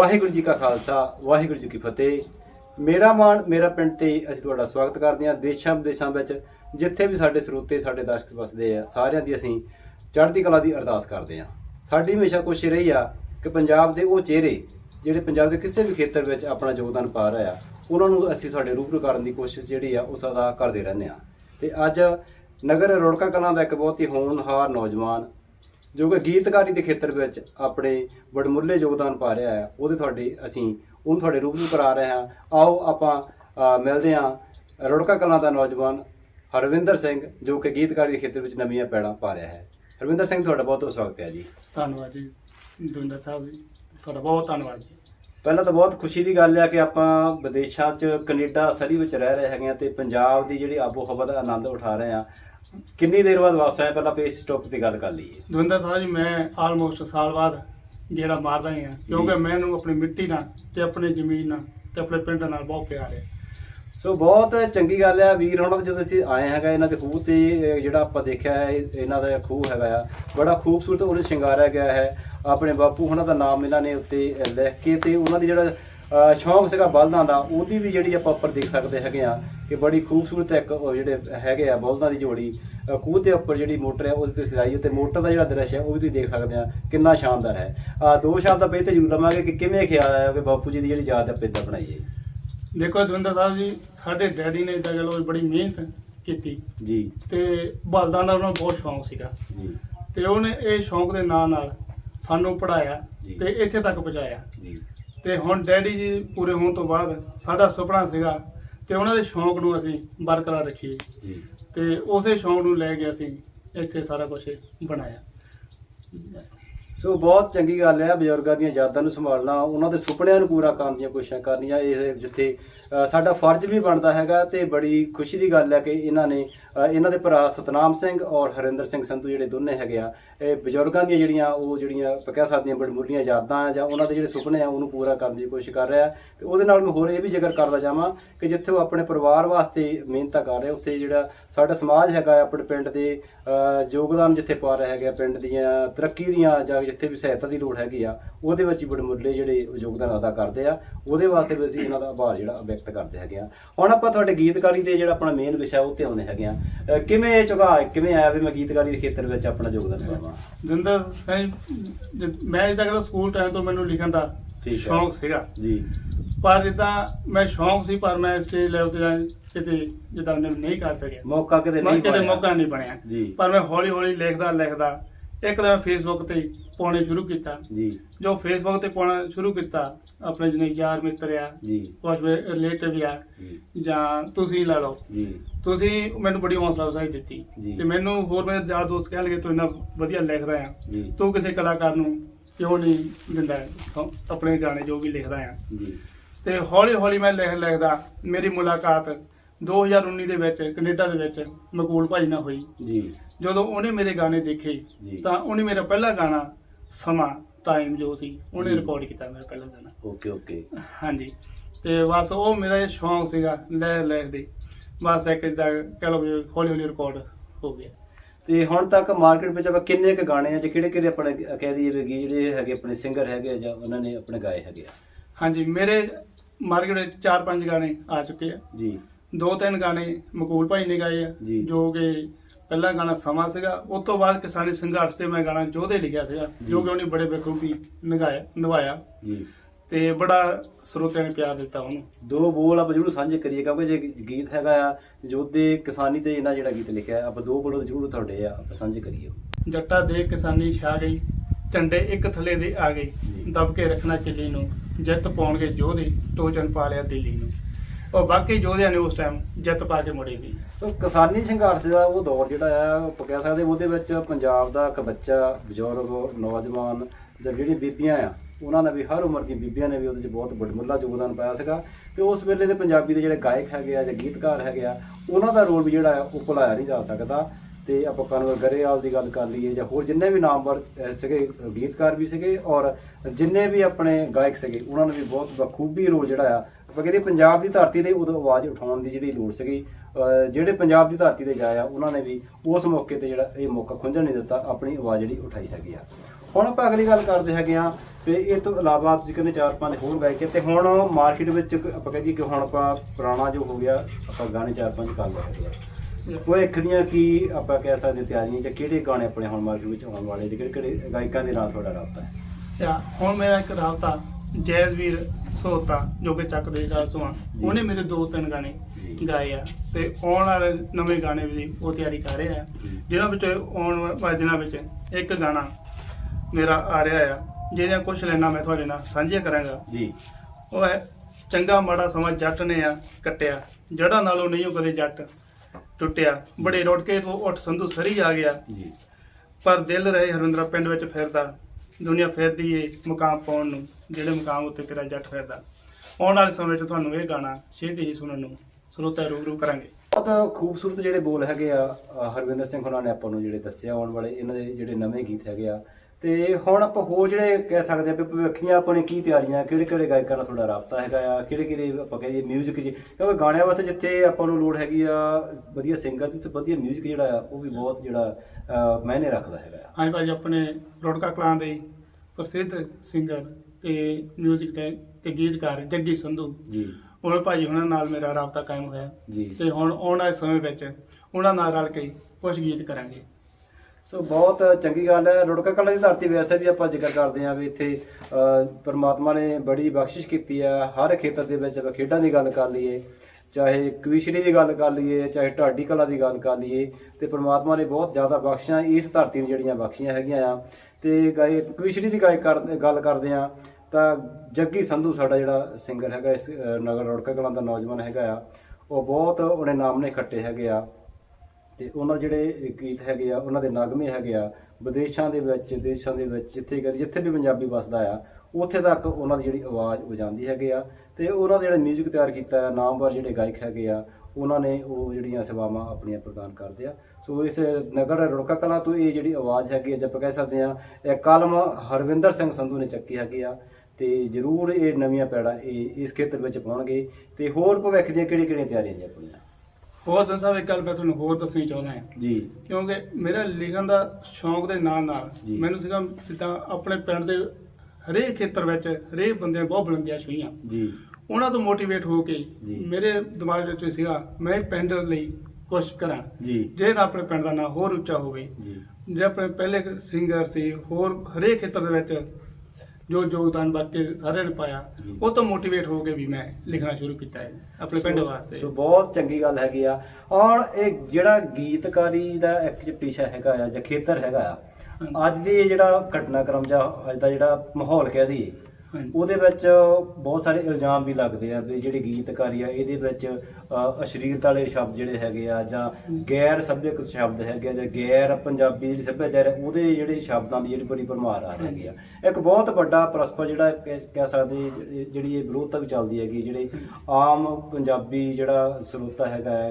ਵਾਹਿਗੁਰੂ ਜੀ ਕਾ ਖਾਲਸਾ, ਵਾਹਿਗੁਰੂ ਜੀ ਕੀ ਫਤਿਹ। ਮੇਰਾ ਮਾਣ, ਮੇਰਾ ਪਿੰਡ ਤੇ ਅਸੀਂ ਤੁਹਾਡਾ ਸਵਾਗਤ ਕਰਦੇ ਹਾਂ ਦੇਸ਼ਾਂ ਵਿਦੇਸ਼ਾਂ ਵਿੱਚ, ਜਿੱਥੇ ਵੀ ਸਾਡੇ ਸਰੋਤੇ, ਸਾਡੇ ਦਰਸ਼ਕ ਵਸਦੇ ਆ, ਸਾਰਿਆਂ ਦੀ ਅਸੀਂ ਚੜ੍ਹਦੀ ਕਲਾ ਦੀ ਅਰਦਾਸ ਕਰਦੇ ਹਾਂ। ਸਾਡੀ ਹਮੇਸ਼ਾ ਕੋਸ਼ਿਸ਼ ਰਹੀ ਆ ਕਿ ਪੰਜਾਬ ਦੇ ਉਹ ਚਿਹਰੇ, ਜਿਹੜੇ ਪੰਜਾਬ ਦੇ ਕਿਸੇ ਵੀ ਖੇਤਰ ਵਿੱਚ ਆਪਣਾ ਯੋਗਦਾਨ ਪਾ ਰਹੇ ਆ, ਉਹਨਾਂ ਨੂੰ ਅਸੀਂ ਸਾਡੇ ਰੂਬਰੂ ਕਰਨ ਦੀ ਕੋਸ਼ਿਸ਼ ਜਿਹੜੀ ਆ, ਉਹ ਸਦਾ ਕਰਦੇ ਰਹਿੰਦੇ ਆ ਤੇ ਅੱਜ ਨਗਰ ਰੋੜਕਾ ਕਲਾਂ ਦਾ ਇੱਕ ਬਹੁਤ ਹੀ ਹੋਣਹਾਰ ਨੌਜਵਾਨ ਜੋ ਕਿ ਗੀਤਕਾਰੀ ਦੇ ਖੇਤਰ ਵਿੱਚ ਆਪਣੇ ਵਡਮੁੱਲੇ ਯੋਗਦਾਨ ਪਾ ਰਿਹਾ ਹੈ ਉਹਦੇ ਤੁਹਾਡੇ ਅਸੀਂ ਉਹਨੂੰ ਤੁਹਾਡੇ ਰੂਬਰੂ ਕਰਾ ਰਹੇ ਹਾਂ। ਆਓ ਆਪਾਂ ਮਿਲਦੇ ਹਾਂ ਰੁੜਕਾ ਕਲਾਂ ਦਾ ਨੌਜਵਾਨ ਹਰਵਿੰਦਰ ਸਿੰਘ ਜੋ ਕਿ ਗੀਤਕਾਰੀ ਦੇ ਖੇਤਰ ਵਿੱਚ ਨਵੀਆਂ ਪੈੜਾਂ ਪਾ ਰਿਹਾ ਹੈ। ਹਰਵਿੰਦਰ ਸਿੰਘ ਤੁਹਾਡਾ ਬਹੁਤ ਬਹੁਤ ਸਵਾਗਤ ਹੈ ਜੀ। ਧੰਨਵਾਦ ਜੀ। ਦੁੰਦਰ ਸਾਹਿਬ ਜੀ ਤੁਹਾਡਾ ਬਹੁਤ ਧੰਨਵਾਦ ਜੀ। ਪਹਿਲਾਂ ਤਾਂ ਬਹੁਤ ਖੁਸ਼ੀ ਦੀ ਗੱਲ ਹੈ ਕਿ ਆਪਾਂ ਵਿਦੇਸ਼ਾਂ 'ਚ ਕੈਨੇਡਾ ਸਰੀ ਵਿੱਚ ਰਹਿ ਰਹੇ ਹੈਗੇ ਆ ਤੇ ਪੰਜਾਬ ਦੀ ਜਿਹੜੀ ਆਬੋ ਹਵਾ ਦਾ ਆਨੰਦ ਉਠਾ ਰਹੇ ਆ ਕਿੰਨੀ ਦੇਰ ਬਾਅਦ ਵਾਪਸ ਆਏ ਪਹਿਲਾਂ ਆਪਾਂ ਇਸ ਟੌਪਿਕ ਤੇ ਗੱਲ ਕਰ ਲਈਏ। ਦੁੰਦਰ ਸਾਹਿਬ ਜੀ ਮੈਂ ਆਲਮੋਸਟ ਸਾਲ ਬਾਅਦ ਜਿਹੜਾ ਮਾਰਦਾ ਹੀ ਆ ਕਿਉਂਕਿ ਮੈਨੂੰ ਆਪਣੀ ਮਿੱਟੀ ਨਾਲ ਤੇ ਆਪਣੀ ਜ਼ਮੀਨ ਨਾਲ ਤੇ ਆਪਣੇ ਪਿੰਡ ਨਾਲ ਬਹੁਤ ਪਿਆਰ ਹੈ। ਸੋ ਬਹੁਤ ਚੰਗੀ ਗੱਲ ਹੈ ਵੀਰ ਹੁਣ ਜਦੋਂ ਅਸੀਂ ਆਏ ਹੈਗਾ ਇਹਨਾਂ ਦੇ ਖੂਹ ਤੇ ਜਿਹੜਾ ਆਪਾਂ ਦੇਖਿਆ ਹੈ ਇਹ- ਇਹਨਾਂ ਦਾ ਖੂਹ ਹੈਗਾ ਆ। ਬੜਾ ਖੂਬਸੂਰਤ ਉਹਨੇ ਸ਼ਿੰਗਾਰਿਆ ਗਿਆ ਹੈ। ਆਪਣੇ ਬਾਪੂ ਉਹਨਾਂ ਦਾ ਨਾਮ ਇਹਨਾਂ ਨੇ ਉੱਤੇ ਲਿਖ ਕੇ ਤੇ ਉਹਨਾਂ ਦੀ ਜਿਹੜਾ ਸ਼ੌਂਕ ਸੀਗਾ ਬਲਦਾਂ ਦਾ ਉਹਦੀ ਵੀ ਜਿਹੜੀ ਆਪਾਂ ਉੱਪਰ ਦੇਖ ਸਕਦੇ ਹੈਗੇ ਆ। ਕਿ ਬੜੀ ਖੂਬਸੂਰਤ ਇੱਕ ਉਹ ਜਿਹੜੇ ਹੈਗੇ ਆ ਬਲਦਾਂ ਦੀ ਜੋੜੀ ਖੂਹ ਦੇ ਉੱਪਰ ਜਿਹੜੀ ਮੋਟਰ ਹੈ ਉਹਦੇ ਤੇ ਸਜਾਈ ਤੇ ਮੋਟਰ ਦਾ ਜਿਹੜਾ ਦ੍ਰਿਸ਼ ਹੈ ਉਹ ਵੀ ਤੁਸੀਂ ਦੇਖ ਸਕਦੇ ਆ ਕਿੰਨਾ ਸ਼ਾਨਦਾਰ ਹੈ। ਆ ਦੋ ਸ਼ਬਦ ਆਪਾਂ ਤੇ ਜ਼ਰੂਰ ਲਵਾਂਗੇ ਕਿ ਕਿਵੇਂ ਖਿਆਲ ਆਇਆ ਕਿ ਬਾਪੂ ਜੀ ਦੀ ਜਿਹੜੀ ਯਾਦ ਆਪਾਂ ਏਦਾਂ ਬਣਾਈਏ। ਦੇਖੋ ਦੁੰਦਰ ਸਾਹਿਬ ਜੀ ਸਾਡੇ ਡੈਡੀ ਨੇ ਇਦਾਂ ਚਲੋ ਬੜੀ ਮਿਹਨਤ ਕੀਤੀ। ਜੀ। ਤੇ ਬਲਦਾਂ ਦਾ ਉਹਨਾਂ ਨੂੰ ਬਹੁਤ ਸ਼ੌਂਕ ਸੀਗਾ। ਜੀ। ਤੇ ਉਹਨੇ ਇਹ ਸ਼ੌਂਕ ਦੇ ਨਾਲ ਨਾਲ ਸਾਨੂੰ ਪੜਾਇਆ। ਤੇ ਇੱਥੇ ਤੱਕ ਪਹੁੰਚਾਇਆ। ਜੀ। ਤੇ ਹੁਣ ਡੈਡੀ ਜੀ ਪੂਰੇ ਹੋਣ ਤੋਂ ਬਾਅਦ ਸਾਡਾ ਸੁਪਨਾ ਸੀਗਾ ਤੇ ਉਹਨਾਂ ਦੇ ਸ਼ੌਂਕ ਨੂੰ ਅਸੀਂ ਬਰਕਰਾਰ ਰੱਖੀਏ। ਜੀ। ਤੇ ਉਸੇ ਸ਼ੌਂਕ ਨੂੰ ਲੈ ਕੇ ਅਸੀਂ ਇੱਥੇ ਸਾਰਾ ਕੁਝ ਬਣਾਇਆ। ਸੋ ਬਹੁਤ ਚੰਗੀ ਗੱਲ ਹੈ ਬਜ਼ੁਰਗਾਂ ਦੀਆਂ ਯਾਦਾਂ ਨੂੰ ਸੰਭਾਲਣਾ ਉਹਨਾਂ ਦੇ ਸੁਪਨਿਆਂ ਨੂੰ ਪੂਰਾ ਕਰਨ ਦੀਆਂ ਕੋਸ਼ਿਸ਼ਾਂ ਕਰਨੀਆਂ ਇਹ ਜਿੱਥੇ ਸਾਡਾ ਫਰਜ਼ ਵੀ ਬਣਦਾ ਹੈਗਾ ਤੇ ਬੜੀ ਖੁਸ਼ੀ ਦੀ ਗੱਲ ਹੈ ਕਿ ਇਹਨਾਂ ਨੇ ਇਹਨਾਂ ਦੇ ਭਰਾ ਸਤਨਾਮ ਸਿੰਘ ਔਰ ਹਰਿੰਦਰ ਸਿੰਘ ਸੰਧੂ ਜਿਹੜੇ ਦੋਨੇ ਹੈਗੇ ਆ ਇਹ ਬਜ਼ੁਰਗਾਂ ਦੀਆਂ ਜਿਹੜੀਆਂ ਉਹ ਜਿਹੜੀਆਂ ਆਪਾਂ ਕਹਿ ਸਕਦੇ ਹਾਂ ਬੜਮੁੱਲੀਆਂ ਯਾਦਾਂ ਜਾਂ ਉਹਨਾਂ ਦੇ ਜਿਹੜੇ ਸੁਪਨੇ ਆ ਉਹਨੂੰ ਪੂਰਾ ਕਰਨ ਦੀ ਕੋਸ਼ਿਸ਼ ਕਰ ਰਿਹਾ ਤੇ ਉਹਦੇ ਨਾਲ ਮੈਂ ਹੋਰ ਇਹ ਵੀ ਜ਼ਿਕਰ ਕਰਦਾ ਜਾਵਾਂ ਕਿ ਜਿੱਥੇ ਉਹ ਆਪਣੇ ਪਰਿਵਾਰ ਵਾਸਤੇ ਮਿਹਨਤਾਂ ਕਰ ਰਿਹਾ, ਉੱਥੇ ਜਿਹੜਾ ਸਾਡਾ ਸਮਾਜ ਹੈਗਾ ਆਪਣੇ ਪਿੰਡ ਦੇ ਯੋਗਦਾਨ ਜਿੱਥੇ ਪਾ ਰਿਹਾ ਹੈਗਾ, ਪਿੰਡ ਦੀਆਂ ਤਰੱਕੀ ਦੀਆਂ ਜਾਂ ਜਿੱਥੇ ਵੀ ਸਹਾਇਤਾ ਦੀ ਲੋੜ ਹੈਗੀ ਆ, ਉਹਦੇ ਵਿੱਚ ਹੀ ਬੜਮੁੱਲੇ ਜਿਹੜੇ ਯੋਗਦਾਨ ਅਦਾ ਕਰਦੇ ਆ। ਉਹਦੇ ਵਾਸਤੇ ਵੀ ਅਸੀਂ ਇਹਨਾਂ ਦਾ ਆਭਾਰ ਜਿਹੜਾ ਵਿਅਕਤ ਕਰਦੇ ਹੈਗੇ ਆ। ਹੁਣ ਆਪਾਂ ਤੁਹਾਡੇ ਗੀਤਕਾਰੀ ਦੇ ਜਿਹੜਾ ਆਪਣਾ ਮੇਨ ਵਿਸ਼ਾ ਉਹ ਤੇ ਆਉਂਦੇ ਹੈਗੇ ਆ। ਕਿਵੇਂ ਇਹ ਝੁਕਾਅ ਕਿਵੇਂ ਆਇਆ ਵੀ ਮੈਂ ਗੀਤਕਾਰੀ ਦੇ ਖੇਤਰ ਵਿੱਚ ਆਪਣਾ ਯੋਗਦਾਨ ਪਾਵਾਂ? ਜਿੰਦਰ ਸਿੰਘ ਮੈਂ ਇਦਾਂ ਕਰਦਾ ਸਕੂਲ ਟਾਈਮ ਤੋਂ ਮੈਨੂੰ ਲਿਖਣ ਦਾ ਠੀਕ ਹੈ। ਸ਼ੌਂਕ ਸੀਗਾ। ਜੀ। ਪਰ ਜਿੱਦਾਂ ਮੈਂ ਸ਼ੌਂਕ ਸੀ ਪਰ ਮੈਂ ਸਟੇਜ ਲੈਵਲ ਤੇ ਜਾਂ ਕਿਤੇ ਜਿੱਦਾਂ ਨਹੀਂ ਨਹੀਂ ਕਰ ਸਕਿਆ। ਮੌਕਾ ਕਿਤੇ ਨਹੀਂ ਕਿਤੇ। ਮੌਕਾ ਨਹੀਂ ਬਣਿਆ। ਜੀ। ਪਰ ਮੈਂ ਹੌਲੀ ਹੌਲੀ ਲਿਖਦਾ ਲਿਖਦਾ ਇੱਕ ਦਿਨ ਫੇਸਬੁੱਕ ਤੇ ਪਾਉਣੇ ਸ਼ੁਰੂ ਕੀਤਾ। ਜੀ। ਜੋ ਫੇਸਬੁੱਕ ਤੇ ਪਾਉਣਾ ਸ਼ੁਰੂ ਕੀਤਾ ਆਪਣੇ ਜਿਹਨੇ ਯਾਰ ਮਿੱਤਰ ਆ ਜੀ। ਕੁਝ ਰਿਲੇਟਿਵ ਆ ਜੀ। ਤੁਸੀਂ ਲਾ ਲਓ। ਜੀ। ਤੁਸੀਂ ਮੈਨੂੰ ਬੜੀ ਹੌਸਲਾ ਅਫਜ਼ਾਈ ਦਿੱਤੀ। ਤੇ ਮੈਨੂੰ ਹੋਰ ਮੇਰੇ ਯਾਰ ਦੋਸਤ ਕਹਿ ਲਗੇ ਤੂੰ ਇੰਨਾ ਵਧੀਆ ਲਿਖਦਾ ਆ। ਤੂੰ ਕਿਸੇ ਕਲਾਕਾਰ ਨੂੰ ਕਿਉਂ ਨਹੀਂ ਦਿੰਦਾ? ਆਪਣੇ ਗਾਣੇ ਜੋ ਵੀ ਲਿਖਦਾ ਆ। ਜੀ। ਤੇ ਹੌਲੀ ਹੌਲੀ ਮੈਂ ਲਿਖ ਲਿਖਦਾ ਮੇਰੀ ਮੁਲਾਕਾਤ 2019 ਦੇ ਵਿੱਚ ਕੈਨੇਡਾ ਦੇ ਵਿੱਚ ਮਕਬੂਲ ਭਾਈ ਨਾਲ ਹੋਈ। ਜੀ। ਜਦੋਂ ਉਹਨੇ ਮੇਰੇ ਗਾਣੇ ਦੇਖੇ। ਤਾਂ ਉਹਨੇ ਮੇਰਾ ਪਹਿਲਾ ਗਾਣਾ ਸਮਾਂ ਟਾਈਮ ਜੋ ਸੀ ਉਹਨੇ। ਰਿਕਾਰਡ ਕੀਤਾ ਮੇਰਾ ਪਹਿਲਾ ਗਾਣਾ ਓਕੇ ਓਕੇ ਹਾਂਜੀ। ਤੇ ਬਸ ਉਹ ਮੇਰਾ ਇਹ ਸ਼ੌਂਕ ਸੀਗਾ ਲੈ ਲੈ ਦੇ। ਬਸ ਇੱਕ ਜਿੱਦਾਂ ਕਹ ਲਓ ਵੀ ਹੌਲੀ ਹੌਲੀ ਰਿਕਾਰਡ ਹੋ ਗਿਆ। ਤੇ ਹੁਣ ਤੱਕ ਮਾਰਕੀਟ ਵਿੱਚ ਆਪਾਂ ਕਿੰਨੇ ਕੁ ਗਾਣੇ ਆ ਜਾਂ? ਕਿਹੜੇ ਕਿਹੜੇ ਆਪਣੇ ਕਹਿ ਦਈਏ ਵੀ ਜਿਹੜੇ ਹੈਗੇ ਆਪਣੇ ਸਿੰਗਰ ਹੈਗੇ ਜਾਂ ਉਹਨਾਂ ਨੇ ਆਪਣੇ ਗਾਏ ਹੈਗੇ ਆ? ਹਾਂਜੀ ਮੇਰੇ ਮਾਰਕੀਟ ਵਿੱਚ ਚਾਰ ਪੰਜ ਗਾਣੇ ਆ ਚੁੱਕੇ ਆ। ਜੀ। ਦੋ ਤਿੰਨ ਗਾਣੇ ਮਕਬੂਲ ਭਾਈ ਨੇ ਗਾਏ ਆ। ਜੋ ਕਿ ਪਹਿਲਾ ਗਾਣਾ ਸਮਾਂ ਸੀਗਾ ਉਸ ਤੋਂ ਬਾਅਦ ਕਿਸਾਨੀ ਸੰਘਰਸ਼ ਤੇ ਮੈਂ ਗਾਣਾ ਜੋਧੇ ਲਿਖਿਆ ਸੀਗਾ ਜੋ ਕਿ ਉਹਨੇ ਬੜੇ ਬਖੂਬੀ ਨਿਗਾਇਆ ਨਿਭਾਇਆ। ਜੀ। ਤੇ ਬੜਾ ਸਰੋਤਿਆਂ ਨੇ ਪਿਆਰ ਦਿੱਤਾ ਉਹਨੂੰ। ਦੋ ਬੋਲ ਆਪਾਂ ਜ਼ਰੂਰ ਸਾਂਝੇ ਕਰੀਏ ਕਿਉਂਕਿ ਜੇ ਗੀਤ ਹੈਗਾ ਆ ਜੋਧੇ ਕਿਸਾਨੀ ਤੇ ਇਹਨਾਂ ਜਿਹੜਾ ਗੀਤ ਲਿਖਿਆ ਆਪਾਂ ਦੋ ਬੋਲ ਜ਼ਰੂਰ ਤੁਹਾਡੇ ਆ ਆਪਾਂ ਸਾਂਝੇ ਕਰੀਏ। ਜੱਟਾ ਦੇ ਕਿਸਾਨੀ ਛਾ ਗਈ ਝੰਡੇ ਇੱਕ ਥਲੇ ਦੇ ਆ ਗਏ। ਦਬ ਕੇ ਰੱਖਣਾ ਕਿੱਲੀ ਨੂੰ ਜਿੱਤ ਪਾਉਣਗੇ ਜੋਧੇ ਟੋਚਨ ਪਾ ਲਿਆ ਦਿੱਲੀ ਨੂੰ। ਉਹ ਬਾਕੀ ਯੋਧਿਆਂ ਨੇ ਉਸ ਟਾਈਮ ਜਿੱਤ ਪਾ ਕੇ ਮੁੜੇ ਸੀ। ਸੋ ਕਿਸਾਨੀ ਸੰਘਰਸ਼ ਦਾ ਉਹ ਦੌਰ ਜਿਹੜਾ ਆ ਆਪਾਂ ਕਹਿ ਸਕਦੇ ਉਹਦੇ ਵਿੱਚ ਪੰਜਾਬ ਦਾ ਇੱਕ ਬੱਚਾ, ਬਜ਼ੁਰਗ, ਨੌਜਵਾਨ ਜਾਂ ਜਿਹੜੀ ਬੀਬੀਆਂ ਆ, ਉਹਨਾਂ ਨੇ ਵੀ ਹਰ ਉਮਰ ਦੀਆਂ ਬੀਬੀਆਂ ਨੇ ਵੀ ਉਹਦੇ 'ਚ ਬਹੁਤ ਵੱਡਮੁੱਲਾ ਯੋਗਦਾਨ ਪਾਇਆ ਸੀਗਾ। ਤੇ ਉਸ ਵੇਲੇ ਦੇ ਪੰਜਾਬੀ ਦੇ ਜਿਹੜੇ ਗਾਇਕ ਹੈਗੇ ਆ ਜਾਂ ਗੀਤਕਾਰ ਹੈਗੇ ਆ, ਉਹਨਾਂ ਦਾ ਰੋਲ ਵੀ ਜਿਹੜਾ ਆ, ਉਹ ਭੁਲਾਇਆ ਨਹੀਂ ਜਾ ਸਕਦਾ। ਤੇ ਆਪਾਂ ਕਨਵਰ ਗਰੇਵਾਲ ਦੀ ਗੱਲ ਕਰ ਲਈਏ ਜਾਂ ਹੋਰ ਜਿੰਨੇ ਵੀ ਨਾਮਵਰ ਸੀਗੇ, ਗੀਤਕਾਰ ਵੀ ਸੀਗੇ ਔਰ ਜਿੰਨੇ ਵੀ ਆਪਣੇ ਗਾਇਕ ਸੀਗੇ, ਉਹਨਾਂ ਨੇ ਵੀ ਬਹੁਤ ਬਖੂਬੀ ਰੋਲ ਜਿਹੜਾ ਆ ਆਪਾਂ ਕਹਿੰਦੇ ਪੰਜਾਬ ਦੀ ਧਰਤੀ ਤੇ ਉਦੋਂ ਆਵਾਜ਼ ਉਠਾਉਣ ਦੀ ਜਿਹੜੀ ਲੋੜ ਸੀਗੀ ਜਿਹੜੇ ਪੰਜਾਬ ਦੀ ਧਰਤੀ ਤੇ ਜਾਇਆ, ਉਹਨਾਂ ਨੇ ਵੀ ਉਸ ਮੌਕੇ ਤੇ ਜਿਹੜਾ ਇਹ ਮੌਕਾ ਖੁੰਝਣ ਨਹੀਂ ਦਿੱਤਾ, ਆਪਣੀ ਆਵਾਜ਼ ਜਿਹੜੀ ਉਠਾਈ ਹੈਗੀ ਆ। ਹੁਣ ਆਪਾਂ ਅਗਲੀ ਗੱਲ ਕਰਦੇ ਹੈਗੇ ਆ ਤੇ ਇਹ ਤੋਂ ਇਲਾਵਾ ਤੁਸੀਂ ਕਹਿੰਦੇ ਚਾਰ ਪੰਜ ਹੋਰ ਗਾਇਕ ਤੇ ਹੁਣ ਮਾਰਕੀਟ ਵਿੱਚ ਇੱਕ ਆਪਾਂ ਕਹਦੇ ਕਿ ਹੁਣ ਆਪਾਂ ਪੁਰਾਣਾ ਜੋ ਹੋ ਗਿਆ, ਆਪਾਂ ਗਾਣੇ ਚਾਰ ਪੰਜ ਕਰ ਲਏ ਹੈਗੇ ਆ। ਉਹ ਇੱਕ ਦੀਆਂ ਕੀ ਆਪਾਂ ਕਹਿ ਸਕਦੇ ਤਿਆਰੀਆਂ ਜਾਂ ਕਿਹੜੇ ਗਾਣੇ ਆਪਣੇ ਹੁਣ ਮਾਰਕੀਟ ਵਿੱਚ ਆਉਣ ਵਾਲੇ ਤੇ ਕਿਹੜੇ ਕਿਹੜੇ ਗਾਇਕਾਂ ਦੇ ਨਾਲ ਤੁਹਾਡਾ ਰਾਬਤਾ ਹੈ? ਹੁਣ ਮੇਰਾ ਇੱਕ ਰਾਬਤਾ ਜੈਜ਼ਵੀਰ ਸੋਤਾ ਜੋ ਕਿ ਚੱਕ ਦੇ ਰਾਜ ਤੋਂ ਆ। ਉਹਨੇ ਮੇਰੇ ਦੋ ਤਿੰਨ ਗਾਣੇ। ਗਾਏ ਆ ਤੇ ਆਉਣ ਵਾਲੇ ਨਵੇਂ ਗਾਣੇ ਵੀ ਉਹ ਤਿਆਰੀ ਕਰ ਰਿਹਾ ਆ। ਜਿਹਨਾਂ ਵਿੱਚ ਆਉਣ ਵਾਲੇ ਦਿਨਾਂ ਵਿੱਚ ਇੱਕ ਗਾਣਾ ਮੇਰਾ ਆ ਰਿਹਾ ਆ ਜਿਹਦੀਆਂ ਕੁਝ ਲਾਈਨਾਂ ਮੈਂ ਤੁਹਾਡੇ ਨਾਲ ਸਾਂਝੀਆਂ ਕਰਾਂਗਾ ਜੀ ਉਹ ਹੈ ਚੰਗਾ ਮਾੜਾ ਸਮਾਂ ਜੱਟ ਨੇ ਆ ਕੱਟਿਆ ਜੜਾ ਨਾਲੋਂ ਨਹੀਂ ਉਹ ਕਦੇ ਜੱਟ ਟੁੱਟਿਆ ਬੜੇ ਰੋਟਕੇ ਤੋਂ ਉੱਠ ਸੰਧੂ ਸਰੀ ਆ ਗਿਆ ਜੀ ਪਰ ਦਿਲ ਰਹੇ ਹਰਿੰਦਰਾ ਪਿੰਡ ਵਿੱਚ ਫਿਰਦਾ ਦੁਨੀਆ ਫਿਰਦੀ ਏ ਮੁਕਾਮ ਪਾਉਣ ਨੂੰ ਜਿਹੜੇ ਮੁਕਾਮ ਉੱਤੇ ਤੇਰਾ ਜੱਟ ਫਿਰਦਾ। ਆਉਣ ਵਾਲੇ ਸਮੇਂ 'ਚ ਤੁਹਾਨੂੰ ਇਹ ਗਾਣਾ ਛੇਤੀ ਹੀ ਸੁਣਨ ਨੂੰ ਸਰੋਤਾ ਰੂਬਰੂ ਕਰਾਂਗੇ। ਬਹੁਤ ਖੂਬਸੂਰਤ ਜਿਹੜੇ ਬੋਲ ਹੈਗੇ ਆ ਅ, ਹਰਵਿੰਦਰ ਸਿੰਘ ਹੋਣਾ ਨੇ ਆਪਾਂ ਨੂੰ ਜਿਹੜੇ ਦੱਸਿਆ ਆਉਣ ਵਾਲੇ ਇਹਨਾਂ ਦੇ ਜਿਹੜੇ ਨਵੇਂ ਗੀਤ ਹੈਗੇ ਆ ਤੇ ਹੁਣ ਆਪਾਂ ਹੋਰ ਜਿਹੜੇ ਕਹਿ ਸਕਦੇ ਆ ਵੀ ਭਵਿੱਖੀਆਂ ਆਪਾਂ ਨੇ ਕੀ ਤਿਆਰੀਆਂ ਕਿਹੜੇ ਕਿਹੜੇ ਗਾਇਕਾਂ ਨਾਲ ਤੁਹਾਡਾ ਰਾਬਤਾ ਹੈਗਾ ਆ ਕਿਹੜੇ ਕਿਹੜੇ ਆਪਾਂ ਕਹੀਏ 뮤직 ਜੀ ਕਿਉਂਕਿ ਗਾਣਿਆਂ ਵਾਸਤੇ ਜਿੱਥੇ ਆਪਾਂ ਨੂੰ ਲੋੜ ਹੈਗੀ ਆ ਵਧੀਆ ਸਿੰਗਰ ਦੀ ਤੇ ਵਧੀਆ 뮤직 ਜਿਹੜਾ ਆ ਉਹ ਵੀ ਬਹੁਤ ਜਿਹੜਾ ਅ, ਮਾਇਨੇ ਰੱਖਦਾ ਹੈਗਾ ਆ ਹਾਂ ਭਾਜੀ ਆਪਣੇ ਰੋੜਕਾ ਕਲਾਂ ਦੇ ਪ੍ਰਸਿੱਧ ਸਿੰਗਰ ਤੇ 뮤직 ਤੇ ਤੇ ਗੀਤਕਾਰ ਜੱਗੀ ਸੰਧੂ ਜੀ ਉਹਨਾਂ ਭਾਜੀ ਉਹਨਾਂ ਨਾਲ ਮੇਰਾ ਰਾਬਤਾ ਕਾਇਮ ਹੋਇਆ ਜੀ ਤੇ ਹੁਣ ਆਉਣ ਵਾਲੇ ਸਮੇਂ ਵਿੱਚ ਉਹਨਾਂ ਨਾਲ ਰਲ ਕੇ ਕੁਝ ਗੀਤ ਕਰਾਂਗੇ ਸੋ ਬਹੁਤ ਚੰਗੀ ਗੱਲ ਹੈ। ਰੁੜਕਾ ਕਲਾਂ ਦੀ ਧਰਤੀ ਵੈਸੇ ਵੀ ਆਪਾਂ ਜ਼ਿਕਰ ਕਰਦੇ ਹਾਂ ਵੀ ਇੱਥੇ ਪਰਮਾਤਮਾ ਨੇ ਬੜੀ ਬਖਸ਼ਿਸ਼ ਕੀਤੀ ਹੈ। ਹਰ ਖੇਤਰ ਦੇ ਵਿੱਚ ਆਪਾਂ ਖੇਡਾਂ ਦੀ ਗੱਲ ਕਰ ਲਈਏ, ਚਾਹੇ ਕਵਿਸ਼ਰੀ ਦੀ ਗੱਲ ਕਰ ਲਈਏ, ਚਾਹੇ ਢਾਡੀ ਕਲਾ ਦੀ ਗੱਲ ਕਰ ਲਈਏ, ਤੇ ਪਰਮਾਤਮਾ ਨੇ ਬਹੁਤ ਜ਼ਿਆਦਾ ਬਖਸ਼ਿਸ਼ਾਂ ਇਸ ਧਰਤੀ ਨੂੰ ਜਿਹੜੀਆਂ ਬਖਸ਼ੀਆਂ ਹੈਗੀਆਂ ਆ। ਤੇ ਗਾਇ, ਕਵਿਸ਼ਰੀ ਦੀ ਗਾਇ ਕਰ, ਗੱਲ ਕਰਦੇ ਆ ਤਾਂ ਜੱਗੀ ਸੰਧੂ ਸਾਡਾ ਜਿਹੜਾ ਸਿੰਗਰ ਹੈਗਾ ਇਸ ਨਗਰ ਰੁੜਕਾ ਕਲਾਂ ਦਾ ਨੌਜਵਾਨ ਹੈਗਾ ਆ, ਉਹ ਬਹੁਤ ਉਹਨੇ ਨਾਮ ਨੇ ਖੱਟੇ ਹੈਗੇ ਆ। ਤੇ ਉਹਨਾਂ ਜਿਹੜੇ ਗੀਤ ਹੈਗੇ ਆ, ਉਹਨਾਂ ਦੇ ਨਗਮੇ ਹੈਗੇ ਆ, ਵਿਦੇਸ਼ਾਂ ਦੇ ਵਿੱਚ, ਦੇਸ਼ਾਂ ਦੇ ਵਿੱਚ, ਜਿੱਥੇ ਕਦੇ ਜਿੱਥੇ ਵੀ ਪੰਜਾਬੀ ਵੱਸਦਾ ਆ, ਉੱਥੇ ਤੱਕ ਉਹਨਾਂ ਦੀ ਜਿਹੜੀ ਆਵਾਜ਼ ਹੋ ਜਾਂਦੀ ਹੈਗੇ ਆ ਤੇ ਉਹਨਾਂ ਦਾ ਜਿਹੜਾ 뮤직 ਤਿਆਰ ਕੀਤਾ ਹੈ ਨਾਮਵਰ ਜਿਹੜੇ ਗਾਇਕ ਹੈਗੇ ਆ, ਉਹਨਾਂ ਨੇ ਉਹ ਜਿਹੜੀਆਂ ਸੇਵਾਵਾਂ ਆਪਣੀਆਂ ਪ੍ਰਦਾਨ ਕਰਦੇ ਆ। ਸੋ ਇਸ ਨਗਰ ਰੁੜਕਾ ਕਲਾਂ ਤੋਂ ਇਹ ਜਿਹੜੀ ਆਵਾਜ਼ ਹੈਗੀ ਆ, ਜੇ ਆਪਾਂ ਕਹਿ ਸਕਦੇ ਆ, ਇਹ ਕਲਮ ਹਰਵਿੰਦਰ ਸਿੰਘ ਸੰਧੂ ਨੇ ਚੱਕੀ ਹੈਗੀ ਆ ਤੇ ਜ਼ਰੂਰ ਇਹ ਨਵੀਆਂ ਪੈੜਾਂ ਇਹ ਇਸ ਖੇਤਰ ਵਿੱਚ ਪਾਉਣਗੇ ਤੇ ਹੋਰ ਭਵਿੱਖ ਦੀਆਂ ਕਿਹੜੀਆਂ ਕਿਹੜੀਆਂ ਤਿਆਰੀਆਂ ਜੀ ਆਪਣੀਆਂ? ਹੋਰ ਤਾਂ ਸਾਹਿਬ ਇੱਕ ਗੱਲ ਮੈਂ ਤੁਹਾਨੂੰ ਹੋਰ ਦੱਸਣੀ ਚਾਹੁੰਦਾ ਹਾਂ। ਜੀ। ਕਿਉਂਕਿ ਮੇਰਾ ਲਿਖਣ ਦਾ ਸ਼ੌਂਕ ਦੇ ਨਾਲ ਨਾਲ ਜੀ। ਮੈਨੂੰ ਸੀਗਾ ਜਿੱਦਾਂ ਆਪਣੇ ਪਿੰਡ ਦੇ ਹਰੇਕ ਖੇਤਰ ਵਿੱਚ ਹਰੇਕ ਬੰਦੇ ਨੇ ਬਹੁਤ ਬੁਲੰਦੀਆਂ ਛੂਈਆਂ। ਜੀ। ਉਹਨਾਂ ਤੋਂ ਮੋਟੀਵੇਟ ਹੋ ਕੇ ਜੀ। ਮੇਰੇ ਦਿਮਾਗ ਵਿੱਚ ਇਹ ਸੀਗਾ ਮੈਂ ਪਿੰਡ ਲਈ ਕੁਝ ਕਰਾਂ। ਜੀ। ਜੇ ਆਪਣੇ ਪਿੰਡ ਦਾ ਨਾਂ ਹੋਰ ਉੱਚਾ ਹੋਵੇ। ਜੀ। ਜੇ ਆਪਣੇ ਪਹਿਲੇ ਸਿੰਗਰ ਸੀ ਹੋਰ ਹਰੇਕ ਖੇਤਰ ਦੇ ਵਿੱਚ ਜੋ ਯੋਗਦਾਨ ਬਾਕੀ ਸਾਰਿਆਂ ਨੇ ਪਾਇਆ ਜੀ। ਉਹ ਤੋਂ ਮੋਟੀਵੇਟ ਹੋ ਕੇ ਵੀ ਮੈਂ ਲਿਖਣਾ ਸ਼ੁਰੂ ਕੀਤਾ ਹੈ ਆਪਣੇ ਪਿੰਡ ਵਾਸਤੇ ਸੋ ਬਹੁਤ ਚੰਗੀ ਗੱਲ ਹੈਗੀ ਆ ਔਰ ਇਹ ਜਿਹੜਾ ਗੀਤਕਾਰੀ ਦਾ ਇੱਕ ਜੋ ਪੇਸ਼ਾ ਹੈਗਾ ਆ ਜਾਂ ਖੇਤਰ ਹੈਗਾ ਆ ਹਾਂਜੀ। ਅੱਜ ਦੀ ਇਹ ਜਿਹੜਾ ਘਟਨਾਕ੍ਰਮ ਜਾਂ ਅੱਜ ਦਾ ਜਿਹੜਾ ਮਾਹੌਲ ਕਹਿ ਦਈਏ ਉਹਦੇ ਵਿੱਚ ਬਹੁਤ ਸਾਰੇ ਇਲਜ਼ਾਮ ਵੀ ਲੱਗਦੇ ਆ ਵੀ ਜਿਹੜੀ ਗੀਤਕਾਰੀ ਆ ਇਹਦੇ ਵਿੱਚ ਅ, ਅਸ਼ਲੀਲਤਾ ਵਾਲੇ ਸ਼ਬਦ ਜਿਹੜੇ ਹੈਗੇ ਆ ਜਾਂ ਗੈਰ ਸੱਭਿਅਕ ਸ਼ਬਦ ਹੈਗੇ ਆ ਜਾਂ ਗੈਰ ਪੰਜਾਬੀ ਜਿਹੜੀ ਸੱਭਿਆਚਾਰ ਹੈ ਉਹਦੇ ਜਿਹੜੇ ਸ਼ਬਦਾਂ ਦੀ ਜਿਹੜੀ ਬੜੀ ਭਰਮਾਰ ਆ ਰਹੀ ਆ। ਇੱਕ ਬਹੁਤ ਵੱਡਾ ਪਰਸਪਰ ਜਿਹੜਾ ਕਹਿ ਸਕਦੇ ਜਿਹੜੀ- ਇਹ ਵਿਰੋਧਤਾ ਵੀ ਚੱਲਦੀ ਹੈਗੀ ਜਿਹੜੇ ਆਮ ਪੰਜਾਬੀ ਜਿਹੜਾ ਸਰੋਤਾ ਹੈਗਾ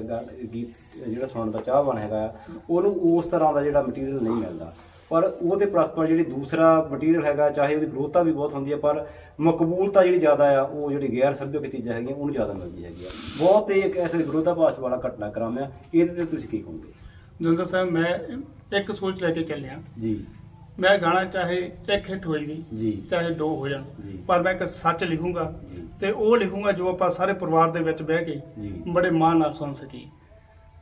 ਗੀਤ ਜਿਹੜਾ ਸੁਣਨ ਦਾ ਚਾਹਵਾਨ ਹੈਗਾ ਉਹਨੂੰ ਉਸ ਤਰ੍ਹਾਂ ਦਾ ਜਿਹੜਾ ਮਟੀਰੀਅਲ ਨਹੀਂ ਮਿਲਦਾ। ਪਰ ਉਹਦੇ ਪਰਸਪਰ ਜਿਹੜੀ ਦੂਸਰਾ ਮਟੀਰੀਅਲ ਹੈਗਾ ਚਾਹੇ ਉਹਦੀ ਵਿਰੋਧਤਾ ਵੀ ਬਹੁਤ ਹੁੰਦੀ ਹੈ ਪਰ ਮਕਬੂਲਤਾ ਜਿਹੜੀ ਜ਼ਿਆਦਾ ਆ ਉਹ ਜਿਹੜੀ ਗੈਰ ਸੱਭਿਅਕ ਚੀਜ਼ਾਂ ਹੈਗੀਆਂ ਉਹਨੂੰ ਜ਼ਿਆਦਾ ਮਿਲਦੀ ਹੈਗੀ ਆ। ਬਹੁਤ ਇਹ ਇੱਕ ਐਸੇ ਵਿਰੋਧਾਭਾਸ ਵਾਲਾ ਘਟਨਾਕ੍ਰਮ ਆ। ਇਹਦੇ ਤੇ ਤੁਸੀਂ ਕੀ ਕਹੋਗੇ? ਦੰਦਰ ਸਾਹਿਬ ਮੈਂ ਇੱਕ ਸੋਚ ਲੈ ਕੇ ਚੱਲਿਆ। ਜੀ। ਮੈਂ ਗਾਣਾ ਚਾਹੇ ਇੱਕ ਹਿੱਟ ਵੀ ਜੀ ਚਾਹੇ ਦੋ ਹੋ ਜਾਣ ਜੀ। ਪਰ ਮੈਂ ਇੱਕ ਸੱਚ ਲਿਖੂੰਗਾ ਤੇ ਉਹ ਲਿਖੂੰਗਾ ਜੋ ਆਪਾਂ ਸਾਰੇ ਪਰਿਵਾਰ ਦੇ ਵਿੱਚ ਬਹਿ ਕੇ ਬੜੇ ਮਾਣ ਨਾਲ ਸੁਣ ਸਕੀ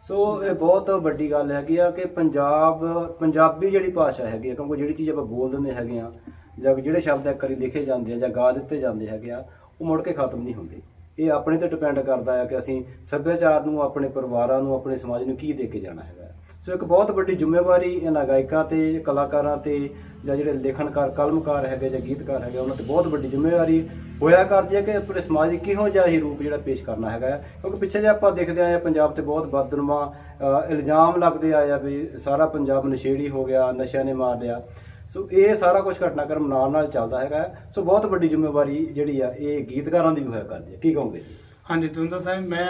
ਸੋ ਇਹ ਬਹੁਤ ਵੱਡੀ ਗੱਲ ਹੈਗੀ ਆ ਕਿ ਪੰਜਾਬ, ਪੰਜਾਬੀ ਜਿਹੜੀ ਭਾਸ਼ਾ ਹੈਗੀ ਆ, ਕਿਉਂਕਿ ਜਿਹੜੀ ਚੀਜ਼ ਆਪਾਂ ਬੋਲ ਦਿੰਦੇ ਹੈਗੇ ਆ, ਜਾਂ ਜਿਹੜੇ ਸ਼ਬਦ ਇੱਕ ਵਾਰੀ ਲਿਖੇ ਜਾਂਦੇ ਆ ਜਾਂ ਗਾ ਦਿੱਤੇ ਜਾਂਦੇ ਹੈਗੇ ਆ, ਉਹ ਮੁੜ ਕੇ ਖਤਮ ਨਹੀਂ ਹੁੰਦੇ। ਇਹ ਆਪਣੇ ਤੇ ਡਿਪੈਂਡ ਕਰਦਾ ਆ ਕਿ ਅਸੀਂ ਸੱਭਿਆਚਾਰ ਨੂੰ, ਆਪਣੇ ਪਰਿਵਾਰਾਂ ਨੂੰ, ਆਪਣੇ ਸਮਾਜ ਨੂੰ ਕੀ ਦੇ ਕੇ ਜਾਣਾ ਹੈਗਾ। ਸੋ ਇੱਕ ਬਹੁਤ ਵੱਡੀ ਜ਼ਿੰਮੇਵਾਰੀ ਇਹਨਾਂ ਗਾਇਕਾਂ ਤੇ, ਕਲਾਕਾਰਾਂ ਤੇ, ਜਾਂ ਜਿਹੜੇ ਲੇਖਣਕਾਰ, ਕਲਮਕਾਰ ਹੈਗੇ ਜਾਂ ਗੀਤਕਾਰ ਹੈਗੇ ਉਹਨਾਂ ਤੇ ਬਹੁਤ ਵੱਡੀ ਜ਼ਿੰਮੇਵਾਰੀ ਹੋਇਆ ਕਰਦੀ ਹੈ ਕਿ ਆਪਣੇ ਸਮਾਜ ਦੀ ਕਿਹੋ ਜਿਹਾ ਹੀ ਰੂਪ ਜਿਹੜਾ ਪੇਸ਼ ਕਰਨਾ ਹੈਗਾ। ਕਿਉਂਕਿ ਪਿੱਛੇ ਜੇ ਆਪਾਂ ਦੇਖਦੇ ਆਏ ਪੰਜਾਬ ਤੇ ਬਹੁਤ ਬਦਨੁਮਾ ਇਲਜ਼ਾਮ ਲੱਗਦੇ ਆਏ ਆ ਵੀ ਸਾਰਾ ਪੰਜਾਬ ਨਸ਼ੇੜੀ ਹੋ ਗਿਆ ਨਸ਼ਿਆਂ ਨੇ ਮਾਰ ਲਿਆ ਸੋ ਇਹ ਸਾਰਾ ਕੁਝ ਘਟਨਾਕ੍ਰਮ ਨਾਲ ਨਾਲ ਚੱਲਦਾ ਹੈਗਾ। ਸੋ ਬਹੁਤ ਵੱਡੀ ਜ਼ਿੰਮੇਵਾਰੀ ਜਿਹੜੀ ਆ ਇਹ ਗੀਤਕਾਰਾਂ ਦੀ ਵੀ ਹੋਇਆ ਕਰਦੀ ਹੈ ਕੀ ਕਹੋਗੇ ਜੀ ਹਾਂਜੀ ਦੰਦਰ ਸਾਹਿਬ ਮੈਂ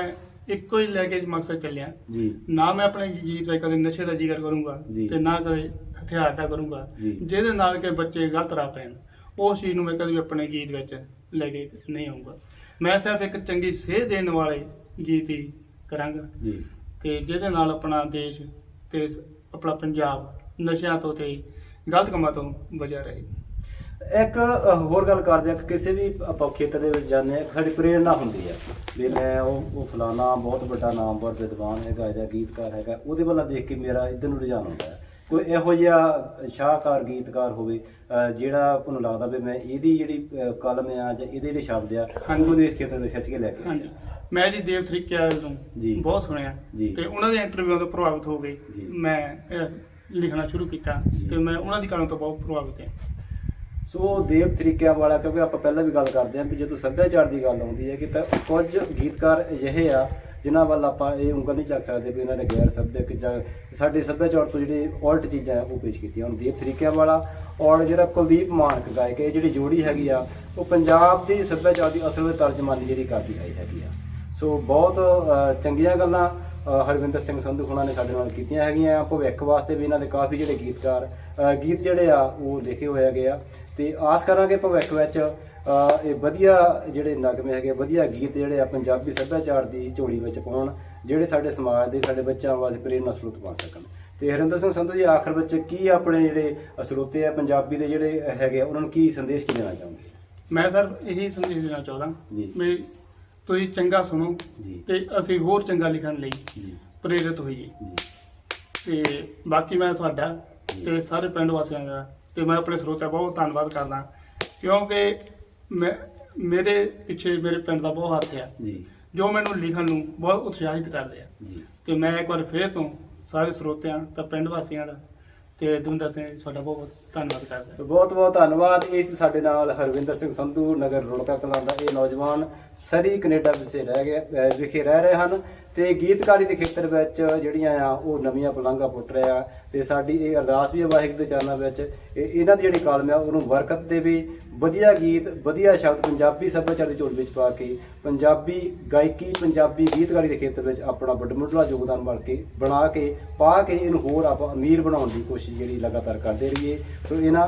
ਇੱਕੋ ਹੀ ਲੈ ਕੇ ਮਕਸਦ ਚੱਲਿਆ ਜੀ ਨਾ ਮੈਂ ਆਪਣੇ ਗੀਤ ਵਿੱਚ ਕਦੇ ਨਸ਼ੇ ਦਾ ਜ਼ਿਕਰ ਕਰੂੰਗਾ। ਤੇ ਨਾ ਕਦੇ ਹਥਿਆਰ ਦਾ ਕਰੂੰਗਾ। ਜਿਹਦੇ ਨਾਲ ਕਿ ਬੱਚੇ ਗਲਤ ਰਾਹ ਪੈਣ ਉਸ ਚੀਜ਼ ਨੂੰ ਮੈਂ ਕਦੇ ਆਪਣੇ ਗੀਤ ਵਿੱਚ ਲੈ ਕੇ ਨਹੀਂ ਆਉਂਗਾ ਮੈਂ ਸਿਰਫ ਇੱਕ ਚੰਗੀ ਸੇਧ ਦੇਣ ਵਾਲੇ ਗੀਤ ਹੀ ਕਰਾਂਗਾ ਜੀ। ਤੇ ਜਿਹਦੇ ਨਾਲ ਆਪਣਾ ਦੇਸ਼ ਤੇ ਆਪਣਾ ਪੰਜਾਬ ਨਸ਼ਿਆਂ ਤੋਂ ਤੇ ਗਲਤ ਕੰਮਾਂ ਤੋਂ ਬਚਿਆ ਰਹੇ। ਇੱਕ ਹੋਰ ਗੱਲ ਕਰਦੇ ਆ ਕਿ ਕਿਸੇ ਵੀ ਆਪਾਂ ਖੇਤਰ ਦੇ ਵਿੱਚ ਜਾਂਦੇ ਆ ਸਾਡੀ ਪ੍ਰੇਰਣਾ ਹੁੰਦੀ ਆ ਵੀ ਮੈਂ ਉਹ ਉਹ ਫਲਾਣਾ ਬਹੁਤ ਵੱਡਾ ਨਾਮਵਰ ਵਿਦਵਾਨ ਹੈਗਾ ਜਾਂ ਗੀਤਕਾਰ ਹੈਗਾ ਉਹਦੇ ਵੱਲ ਦੇਖ ਕੇ ਮੇਰਾ ਇਧਰ ਨੂੰ ਰੁਝਾਨ ਹੁੰਦਾ ਹੈ। ਕੋਈ ਇਹੋ ਜਿਹਾ ਸ਼ਾਹਕਾਰ ਗੀਤਕਾਰ ਹੋਵੇ ਜਿਹੜਾ ਆਪਾਂ ਨੂੰ ਲੱਗਦਾ ਵੀ ਮੈਂ ਇਹਦੀ ਜਿਹੜੀ ਕਲਮ ਆ ਜਾਂ ਇਹਦੇ ਜਿਹੜੇ ਸ਼ਬਦ ਆ। ਉਹਨੂੰ ਇਸ ਖੇਤਰ ਵਿੱਚ ਖਿੱਚ ਕੇ ਲੈ ਕੇ ਆਏ। ਹਾਂਜੀ ਮੈਂ ਜੀ ਦੇਵ ਤਰੀਕੇ ਵਾਲੇ ਨੂੰ ਜੀ। ਬਹੁਤ ਸੁਣਿਆ। ਤੇ ਉਹਨਾਂ ਦੇ ਇੰਟਰਵਿਊਆਂ ਤੋਂ ਪ੍ਰਭਾਵਿਤ ਹੋ ਗਏ। ਮੈਂ ਲਿਖਣਾ ਸ਼ੁਰੂ ਕੀਤਾ। ਤੇ ਮੈਂ ਉਹਨਾਂ ਦੀ ਕਲਮ ਤੋਂ ਬਹੁਤ ਪ੍ਰਭਾਵਿਤ ਹਾਂ ਸੋ ਦੇਵ ਤਰੀਕਿਆਂ ਵਾਲਾ ਕਿਉਂਕਿ ਆਪਾਂ ਪਹਿਲਾਂ ਵੀ ਗੱਲ ਕਰਦੇ ਆਂ ਕਿ ਜਦੋਂ ਸੱਭਿਆਚਾਰ ਦੀ ਗੱਲ ਆਉਂਦੀ ਹੈ ਕਿ ਤਾਂ ਕੁਝ ਗੀਤਕਾਰ ਅਜਿਹੇ ਆ ਜਿਨ੍ਹਾਂ ਵੱਲ ਆਪਾਂ ਇਹ ਉਂਗਲ ਨਹੀਂ ਚੱਕ ਸਕਦੇ ਵੀ ਇਹਨਾਂ ਨੇ ਗੈਰ ਸੱਭਿਅਕ ਜਾਂ ਸਾਡੇ ਸੱਭਿਆਚਾਰ ਤੋਂ ਜਿਹੜੀ ਉਲਟ ਚੀਜ਼ਾਂ ਉਹ ਪੇਸ਼ ਕੀਤੀਆਂ। ਹੁਣ ਦੀਪ ਤਰੀਕਿਆਂ ਵਾਲਾ ਔਰ ਜਿਹੜਾ ਕੁਲਦੀਪ ਮਾਨਕ ਗਾਇਕ ਇਹ ਜਿਹੜੀ ਜੋੜੀ ਹੈਗੀ ਆ, ਉਹ ਪੰਜਾਬ ਦੀ ਸੱਭਿਆਚਾਰ ਦੀ ਅਸਲ ਵਿੱਚ ਤਰਜਮਾਨੀ ਜਿਹੜੀ ਕਰਦੀ ਆਈ ਹੈਗੀ ਆ। ਸੋ ਬਹੁਤ ਚੰਗੀਆਂ ਗੱਲਾਂ ਹਰਵਿੰਦਰ ਸਿੰਘ ਸੰਧੂ ਹੁਣਾਂ ਨੇ ਸਾਡੇ ਨਾਲ ਕੀਤੀਆਂ ਹੈਗੀਆਂ। ਭਵਿੱਖ ਵਾਸਤੇ ਵੀ ਇਹਨਾਂ ਦੇ ਕਾਫੀ ਜਿਹੜੇ ਗੀਤਕਾਰ ਗੀਤ ਜਿਹੜੇ ਆ, ਉਹ ਲਿਖੇ ਹੋਏ ਹੈਗੇ ਆ। ਤੇ ਆਸ ਕਰਾਂਗੇ ਭਵਿੱਖ ਵਿੱਚ ਇਹ ਵਧੀਆ ਜਿਹੜੇ ਨਗਮੇ ਹੈਗੇ ਵਧੀਆ ਗੀਤ ਜਿਹੜੇ ਆ ਪੰਜਾਬੀ ਸੱਭਿਆਚਾਰ ਦੀ ਝੋਲੀ ਵਿੱਚ ਪਾਉਣ ਜਿਹੜੇ ਸਾਡੇ ਸਮਾਜ ਦੇ ਸਾਡੇ ਬੱਚਿਆਂ ਵਾਸਤੇ ਪ੍ਰੇਰਨਾ ਸਰੋਤ ਬਣ ਸਕਣ। ਤੇ ਹਰਿੰਦਰ ਸਿੰਘ ਸੰਧੂ ਜੀ ਆਖਰ ਵਿੱਚ ਕੀ ਆਪਣੇ ਜਿਹੜੇ ਸਰੋਤੇ ਆ ਪੰਜਾਬੀ ਦੇ ਜਿਹੜੇ ਹੈਗੇ ਉਹਨਾਂ ਨੂੰ ਕੀ ਸੰਦੇਸ਼ ਕੀ ਦੇਣਾ ਚਾਹੁੰਦੇ ਮੈਂ ਸਰ ਇਹੀ ਸੰਦੇਸ਼ ਦੇਣਾ ਚਾਹੁੰਦਾ। ਵੀ ਤੁਸੀਂ ਚੰਗਾ ਸੁਣੋ ਤੇ ਅਸੀਂ ਹੋਰ ਚੰਗਾ ਲਿਖਣ ਲਈ ਪ੍ਰੇਰਿਤ ਹੋਈਏ। ਤੇ ਬਾਕੀ ਮੈਂ ਤੁਹਾਡਾ ਤੇ ਸਾਰੇ ਪਿੰਡ ਵਾਸੀਆਂ ਦਾ ਤੇ ਮੈਂ ਆਪਣੇ ਸਰੋਤਿਆਂ ਦਾ ਬਹੁਤ ਧੰਨਵਾਦ ਕਰਦਾ ਕਿਉਂਕਿ ਮੈਂ ਮੇਰੇ ਪਿੱਛੇ ਮੇਰੇ ਪਿੰਡ ਦਾ ਬਹੁਤ ਹੱਥ ਆ। ਜੀ। ਜੋ ਮੈਨੂੰ ਲਿਖਣ ਨੂੰ ਬਹੁਤ ਉਤਸ਼ਾਹਿਤ ਕਰਦੇ ਆ। ਜੀ। ਤੇ ਮੈਂ ਇੱਕ ਵਾਰ ਫੇਰ ਤੋਂ ਸਾਰੇ ਸਰੋਤਿਆਂ ਤਾਂ ਪਿੰਡ ਵਾਸੀਆਂ ਦਾ ਤੇ ਦਵਿੰਦਰ ਸਿੰਘ ਤੁਹਾਡਾ ਬਹੁਤ ਬਹੁਤ ਧੰਨਵਾਦ ਕਰਦਾ ਬਹੁਤ ਬਹੁਤ ਧੰਨਵਾਦ। ਇਹ ਸੀ ਸਾਡੇ ਨਾਲ ਹਰਵਿੰਦਰ ਸਿੰਘ ਸੰਧੂ ਨਗਰ ਰੁੜਕਾ ਕਲਾਂ ਦਾ ਇਹ ਨੌਜਵਾਨ ਸਰੀ ਕੈਨੇਡਾ ਵਿਖੇ ਰਹਿ ਗਏ ਵਿਖੇ ਰਹਿ ਰਹੇ ਹਨ ਤੇ ਗੀਤਕਾਰੀ ਦੇ ਖੇਤਰ ਵਿੱਚ ਜਿਹੜੀਆਂ ਆ ਉਹ ਨਵੀਆਂ ਪਲੰਘਾਂ ਪੁੱਟ ਰਹੇ ਆ ਤੇ ਸਾਡੀ ਇਹ ਅਰਦਾਸ ਵੀ ਹੈ ਵਾਹਿਗੁਰੂ ਦੇ ਚਰਨਾਂ ਵਿੱਚ ਇਹਨਾਂ ਦੀ ਜਿਹੜੀ ਕਾਲਮ ਆ ਉਹਨੂੰ ਬਰਕਤ ਦੇਵੇ ਵਧੀਆ ਗੀਤ, ਵਧੀਆ ਸ਼ਬਦ ਪੰਜਾਬੀ ਸੱਭਿਆਚਾਰ ਦੀ ਝੋਲੀ ਵਿੱਚ ਪਾ ਕੇ ਪੰਜਾਬੀ ਗਾਇਕੀ, ਪੰਜਾਬੀ ਗੀਤਕਾਰੀ ਦੇ ਖੇਤਰ ਵਿੱਚ ਆਪਣਾ ਵੱਡਮੁੱਢਲਾ ਯੋਗਦਾਨ ਬਣ ਕੇ, ਬਣਾ ਕੇ, ਪਾ ਕੇ ਇਹਨੂੰ ਹੋਰ ਆਪਾਂ ਅਮੀਰ ਬਣਾਉਣ ਦੀ ਕੋਸ਼ਿਸ਼ ਜਿਹੜੀ ਲਗਾਤਾਰ ਕਰਦੇ ਰਹੀਏ। ਸੋ ਇਹਨਾਂ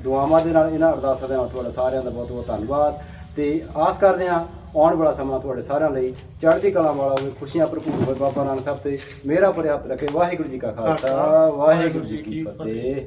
ਦੁਆਵਾਂ ਦੇ ਨਾਲ, ਇਹਨਾਂ ਅਰਦਾਸਾਂ ਦੇ ਨਾਲ ਤੁਹਾਡਾ ਸਾਰਿਆਂ ਦਾ ਬਹੁਤ ਬਹੁਤ ਧੰਨਵਾਦ। ਤੇ ਆਸ ਕਰਦੇ ਹਾਂ ਆਉਣ ਵਾਲਾ ਸਮਾਂ ਤੁਹਾਡੇ ਸਾਰਿਆਂ ਲਈ ਚੜ੍ਹਦੀ ਕਲਾ ਵਾਲਾ ਹੋਵੇ ਖੁਸ਼ੀਆਂ ਭਰਪੂਰ ਹੋਵੇ। ਬਾਬਾ ਨਾਨਕ ਸਾਹਿਬ ਤੇ ਮੇਰਾ ਹੱਥ ਰੱਖੇ ਵਾਹਿਗੁਰੂ ਜੀ ਕਾ ਖਾਲਸਾ ਵਾਹਿਗੁਰੂ ਜੀ ਕੀ ਫਤਿਹ।